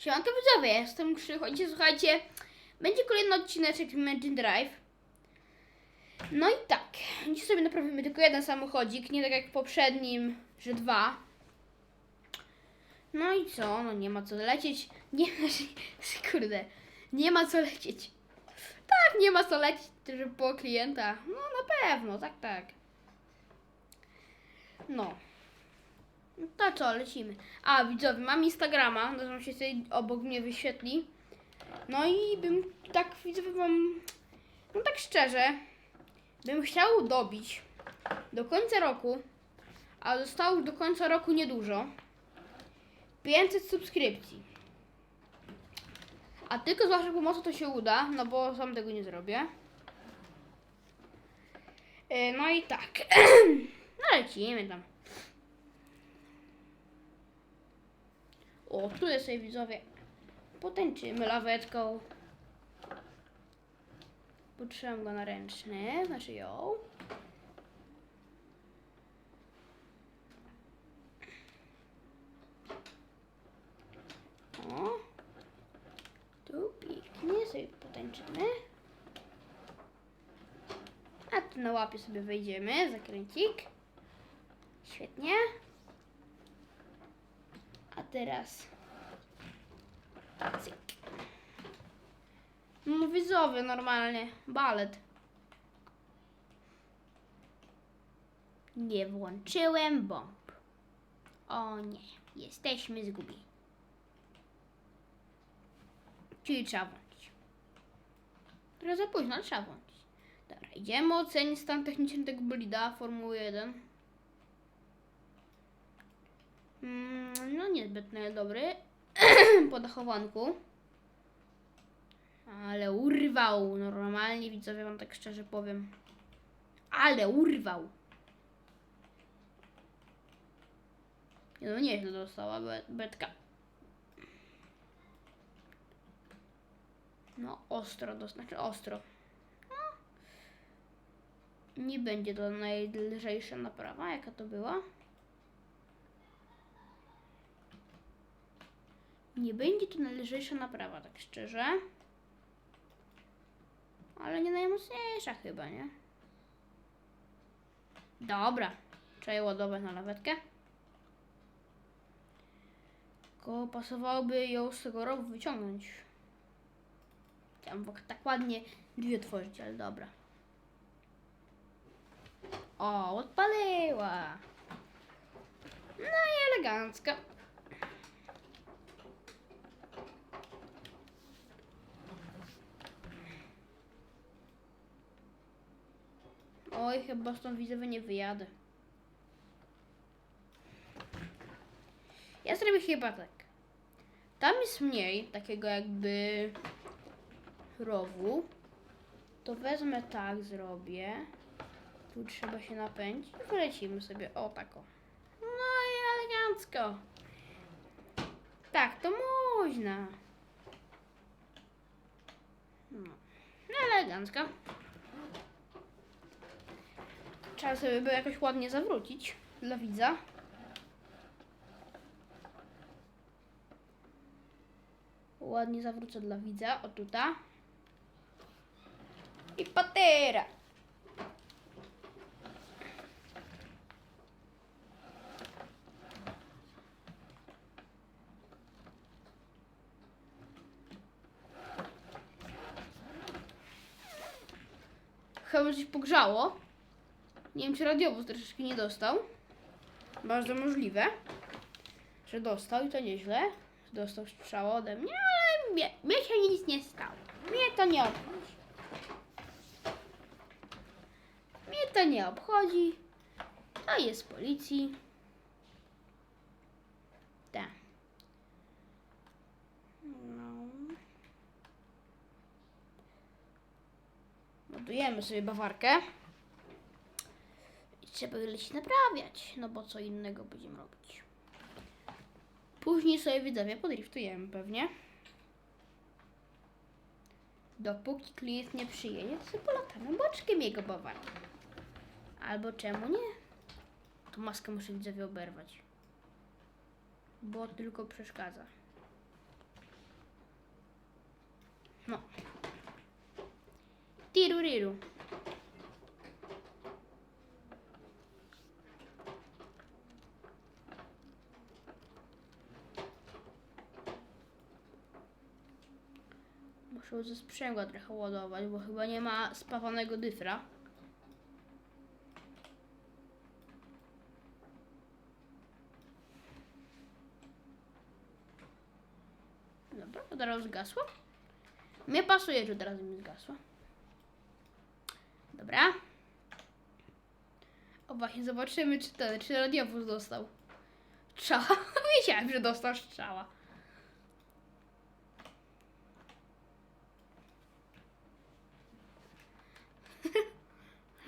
Siemanko widzowie, jestem Krzychodzie, słuchajcie, będzie kolejny odcineczek Imagine Drive. No i tak, dziś sobie naprawimy tylko jeden samochodzik, nie tak jak w poprzednim, że dwa. No i co, no nie ma co lecieć, nie, kurde, nie ma co lecieć. Tak, nie ma co lecieć, że po klienta, no na pewno, tak, tak. No. No To co, lecimy. A, widzowie, mam Instagrama, nazywam się tutaj obok mnie wyświetli. No i bym tak, widzowie, wam, no tak szczerze, bym chciał dobić do końca roku, a zostało do końca roku niedużo, 500 subskrypcji. A tylko z waszą pomocą to się uda, no bo sam tego nie zrobię. E, No i tak. No lecimy tam. O, tu jest sobie widzowie. Potęczymy lawetką. Potrzebam go na ręczny, znaczy ją. O. Tu pięknie sobie potęczymy. A tu na łapie sobie wejdziemy, zakręcik. Świetnie. Teraz. Cyk. No widzowie normalnie. Balet. Nie włączyłem bomb. O nie. Jesteśmy zgubieni. Czyli trzeba włączyć. Trochę za późno, trzeba włączyć. Dobra, idziemy ocenić stan techniczny tego bolida Formuły 1. Mm, no niezbyt dobry. po dachowanku. Ale urwał. Normalnie widzowie wam tak szczerze powiem. Ale urwał. Nie, No nieźle dostała be- betka. No ostro, to znaczy ostro. No. Nie będzie to najlżejsza naprawa, jaka to była. Nie będzie to najlżejsza naprawa, tak szczerze. Ale nie najmocniejsza chyba, nie? Dobra. Trzeba ładować na lawetkę. Tylko pasowałoby ją z tego rowu wyciągnąć. Chciałam tak ładnie drzwi otworzyć, ale dobra. O, odpaliła. No i elegancko. Oj, chyba z tą widzowie nie wyjadę. Ja zrobię chyba tak. Tam jest mniej takiego jakby rowu. To wezmę tak, zrobię. Tu trzeba się napędzić i wylecimy sobie. O, tako. No i elegancko. Tak, to można. No elegancko. Trzeba sobie by jakoś ładnie zawrócić dla widza. Ładnie zawrócę dla widza, o tuta. I patera. Chyba coś pogrzało. Nie wiem, czy radiowóz troszeczkę nie dostał. Bardzo możliwe, że dostał i to nieźle. Dostał strzała ode mnie, ale mnie, mnie się nic nie stało. Mnie to nie obchodzi. Mnie to nie obchodzi. To jest policji. Tak. No. Ładujemy sobie bawarkę. Trzeba lecieć naprawiać, no bo co innego będziemy robić. Później sobie widzowie podriftujemy pewnie. Dopóki klient nie przyjedzie, to sobie polatamy boczkiem jego bawarki. Albo czemu nie? Tu maskę muszę widzowie oberwać. Bo tylko przeszkadza. No. Tiruriru. Muszę ze sprzęgła trochę ładować, bo chyba nie ma spawanego dyfra. Dobra, od razu zgasło. Mnie pasuje, że od razu mi zgasło. Dobra. O właśnie, zobaczymy, czy ten, czy radiowóz dostał. Strzała. Wiedziałem, że dostał strzała.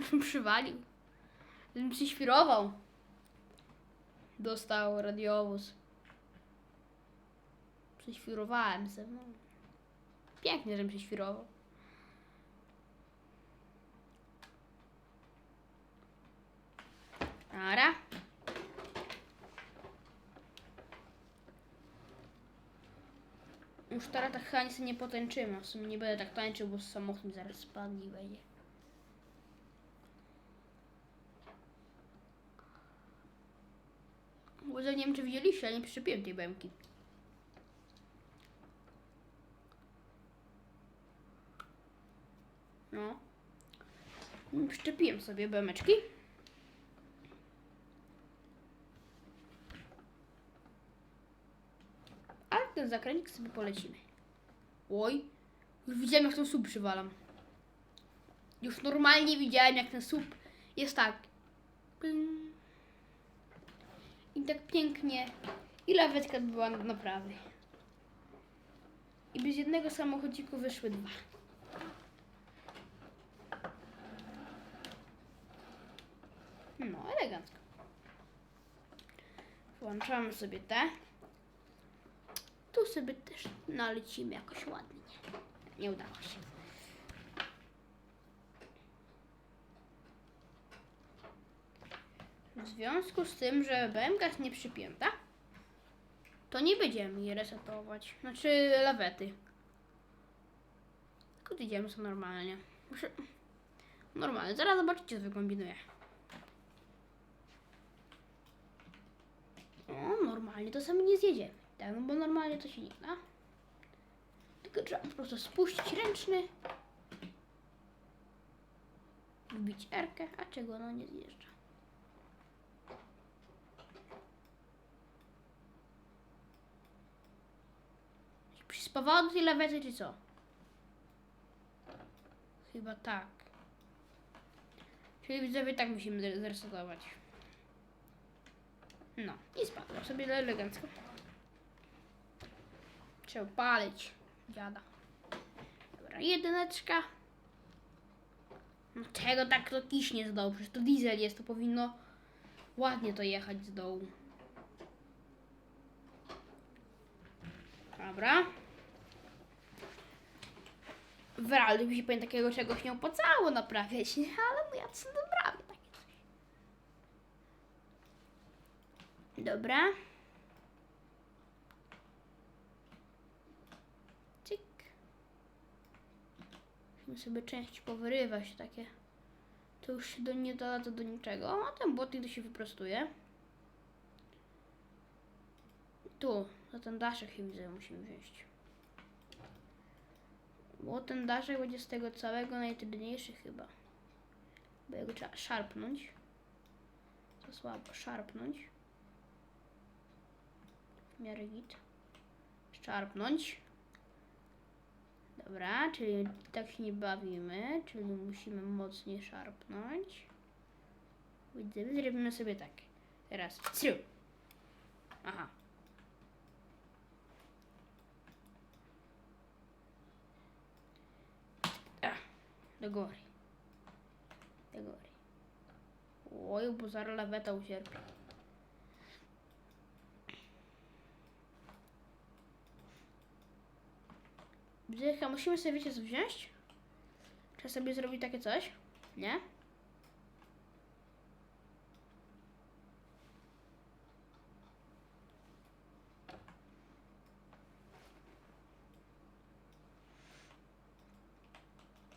Przywalił. Żebym przyświrował. Dostał radiowóz. Prześwirowałem se. No. Pięknie, żebym prześwirował. Dobra. Już teraz tak chyba nie potęczymy. W sumie nie będę tak tańczył, bo samochód mi zaraz spadnie i wejdzie. Bo nie wiem, czy widzieliście, ale nie przyczepiłem tej bębki. No. Przyczepiłem sobie bemeczki. Ale ten zakręcik sobie polecimy. Oj, już widziałem jak ten słup przywalam. Już normalnie widziałem jak ten słup jest tak. Pym. I tak pięknie. I lawetka była na naprawy. I bez jednego samochodziku wyszły dwa. No, elegancko. Włączamy sobie te. Tu sobie też nalecimy jakoś ładnie. Nie udało się. W związku z tym, że BMK nie przypięta, to nie będziemy jej resetować. Znaczy lawety. Tylko idziemy sobie normalnie. Normalnie, zaraz zobaczycie co wykombinuję. O, normalnie to sobie nie zjedziemy. Tak, no bo normalnie to się nie da. Tylko trzeba po prostu spuścić ręczny. Wbić erkę, a czego no nie zjeżdża. Przyspawało do tej lawety, czy co? Chyba tak. Czyli widzowie tak musimy zre- zresetować. No, i spadło sobie elegancko. Trzeba palić dziada. Dobra, jedyneczka. No tego tak to kiśnie z dołu, przecież to diesel jest, to powinno ładnie to jechać z dołu. Dobra. W realu by się pewnie takiego czegoś nie opłacało naprawiać, nie? ale no ja co naprawię takie coś. Dobra. Cyk. Musimy sobie część powyrywać takie. To już się do nie doda do niczego. A ten błotnik to się wyprostuje. Tu, za ten daszek widzę, musimy wziąć. Bo ten daszek będzie z tego całego najtrudniejszy chyba. Bo jego trzeba szarpnąć. To słabo, szarpnąć. W miarę git. Szarpnąć. Dobra, czyli tak się nie bawimy, czyli musimy mocniej szarpnąć. Widzę, zrobimy sobie tak. Teraz. Trzy. Aha. Do góry. Do góry. Oj, bo zaraz laweta ucierpi. Bzycha, musimy sobie wiecie co wziąć? Trzeba sobie zrobić takie coś? Nie?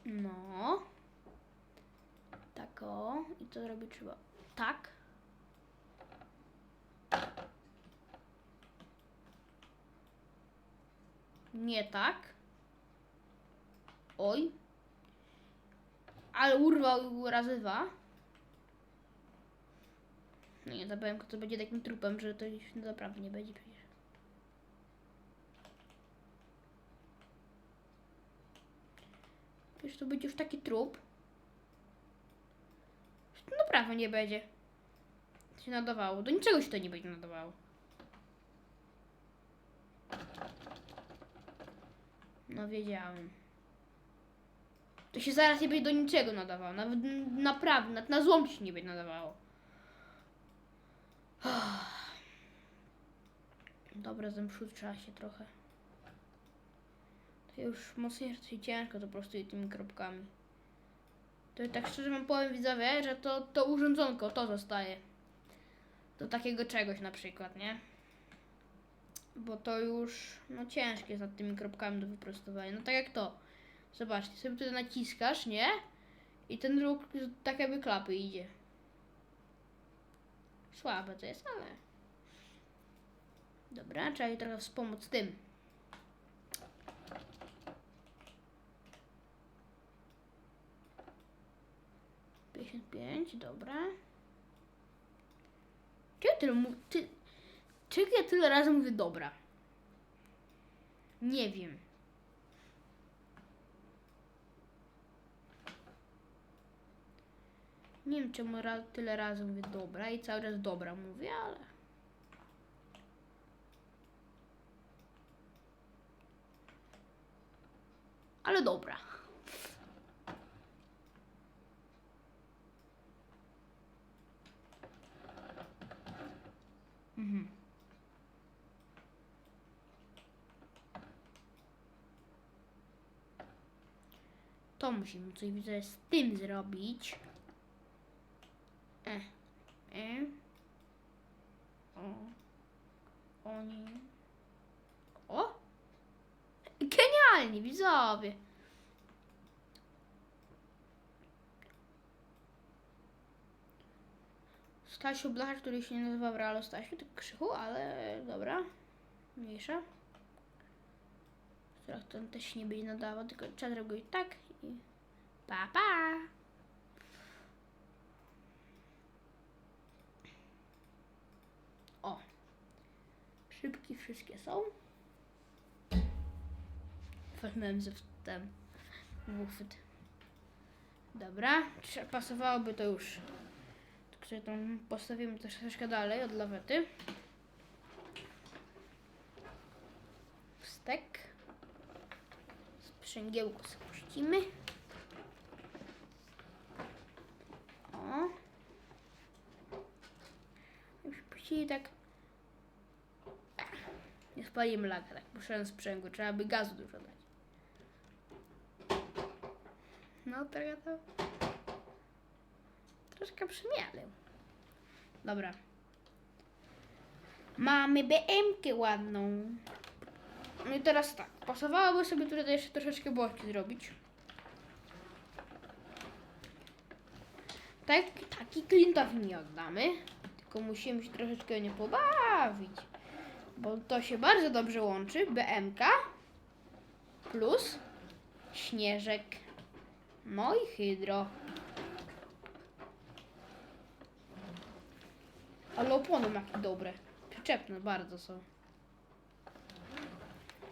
No. Tak o. Trzeba tak. Nie tak. Oj. Ale urwał razy dwa. No nie, zapowiem, to będzie takim trupem, że to już naprawdę nie będzie przecież. Przecież to będzie już taki trup. To naprawdę nie będzie się nadawało. Do niczego się to nie będzie nadawało. No wiedziałem. To się zaraz nie będzie do niczego nadawało. Nawet naprawdę, nawet na złom się nie będzie nadawało. Dobra, zemszut trzeba się trochę. To już mocniej ciężko to po prostu i tymi kropkami. To tak szczerze wam powiem widzowie, że to, to urządzonko, to zostaje. Do takiego czegoś na przykład, nie? Bo to już, no ciężkie jest nad tymi kropkami do wyprostowania. No tak jak to. Zobaczcie, sobie tutaj naciskasz, nie? I ten z- tak jakby klapy idzie. Słabe to jest, ale... Dobra, trzeba jej trochę wspomóc tym. Pięćdziesiąt pięć, dobra. Czego tyle mu... Ty... Ja tyle razy mówię dobra? Nie wiem. Nie wiem czemu ra tyle razy mówię dobra i cały czas dobra mówię, ale... Ale dobra. Mhm. To musimy coś widzę z tym zrobić. E. E. O. Oni. O! Genialnie, widzowie! Stasiu Blachar, który się nie nazywa w Stasiu, tak krzychu, ale dobra. Mniejsza. Ten też nie będzie nadawał, tylko trzeba zrobić tak i pa pa! O! Szybki wszystkie są. Weźmiemy ze ten uchwyt. Dobra, pasowałoby to już. Sobie tam postawimy troszeczkę dalej od lawety. Stek. Sprzęgiełko spuścimy. O. Już puścili tak. Nie spalimy laga, tak puszczając sprzęgło. Trzeba by gazu dużo dać. No trochę to... Troszkę przemielił. Dobra. Mamy BM-kę ładną. No i teraz tak, pasowałoby sobie tutaj jeszcze troszeczkę boczki zrobić. Tak, taki klintowi nie oddamy, tylko musimy się troszeczkę nie pobawić, bo to się bardzo dobrze łączy, BMK plus śnieżek, no i hydro. Ale opony jakie dobre, przyczepne bardzo są.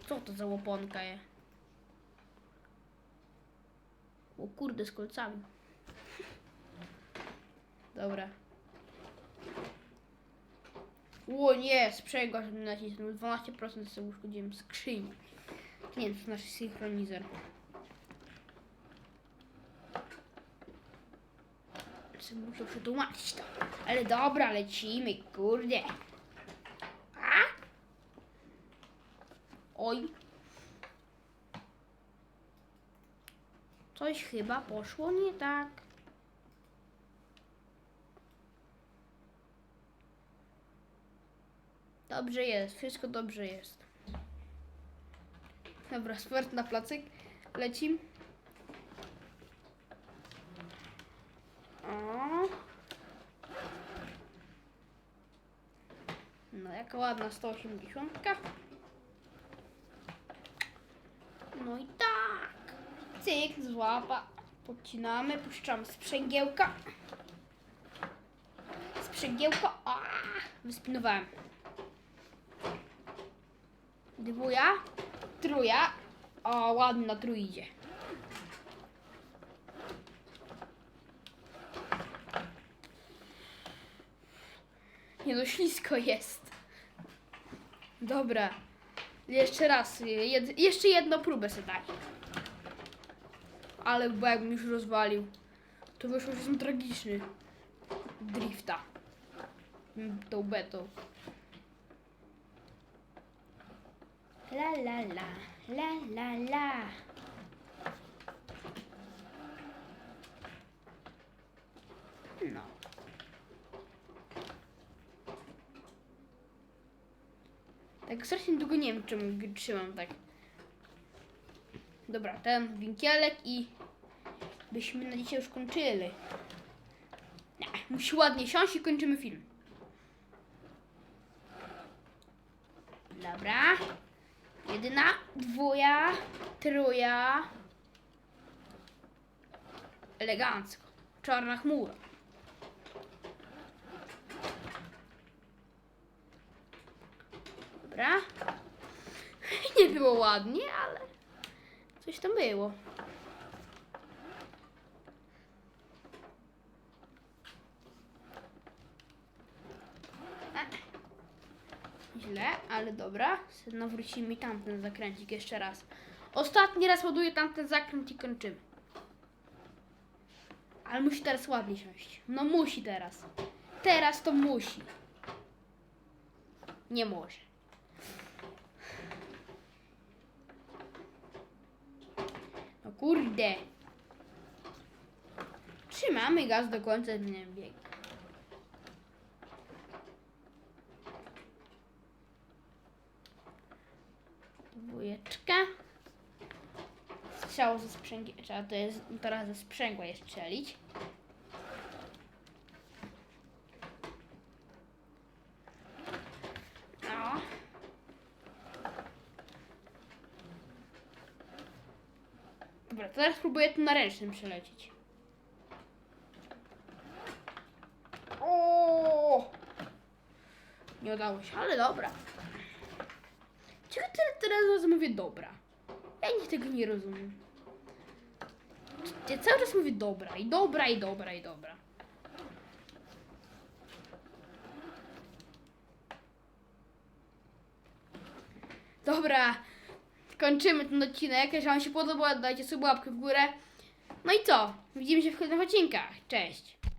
Co to za łoponka je? O kurde, z kolcami. Dobra. O nie, sprzęgła, nacisnął. 12% sobie uszkodziłem skrzyni. Nie to nasz synchronizer. Sobie muszę przetłumaczyć to. Ale dobra, lecimy, kurde. A? Oj. Coś chyba poszło nie tak. Dobrze jest, wszystko dobrze jest. Dobra, sport na placyk. Lecim. No, jaka ładna 180. No i tak. Cyk, złapa. Podcinamy, puszczamy sprzęgiełka. Sprzęgiełko. A, wyspinowałem. Dwuja, truja. O, ładnie na trójdzie. Nie no, ślisko jest. Dobra. Jeszcze raz. Jed, jeszcze jedną próbę sobie daj. Ale bo jakbym już rozwalił. To wyszło, że jestem tragiczny. Drifta. Tą betą. La la la. La la la. No. Tak strasznie długo nie wiem, czym trzymam tak. Dobra, ten winkielek i byśmy na dzisiaj już kończyli. Nie, musi ładnie siąść i kończymy film. Dobra. Jedyna, dwuja, truja. Elegancko. Czarna chmura. Dobra. Nie było ładnie, ale coś tam było. E. Źle, ale dobra. Nawróci mi tamten zakręcik jeszcze raz. Ostatni raz ładuję tamten zakręt i kończymy. Ale musi teraz ładnie siąść. No musi teraz. Teraz to musi. Nie może. No kurde. Trzymamy gaz do końca zmieniam bieg. Dwójeczka. Strzał ze sprzęgła. Trzeba to jest teraz ze sprzęgła je strzelić. No. Dobra, teraz spróbuję tu na ręcznym przelecieć. O! Nie udało się, ale dobra. Czego teraz, teraz mówię dobra? Ja nie tego nie rozumiem. Ja cały czas mówię dobra i dobra i dobra i dobra. Dobra, kończymy ten odcinek. Jeśli Wam się podobał, dajcie sobie łapkę w górę. No i co? Widzimy się w kolejnych odcinkach. Cześć!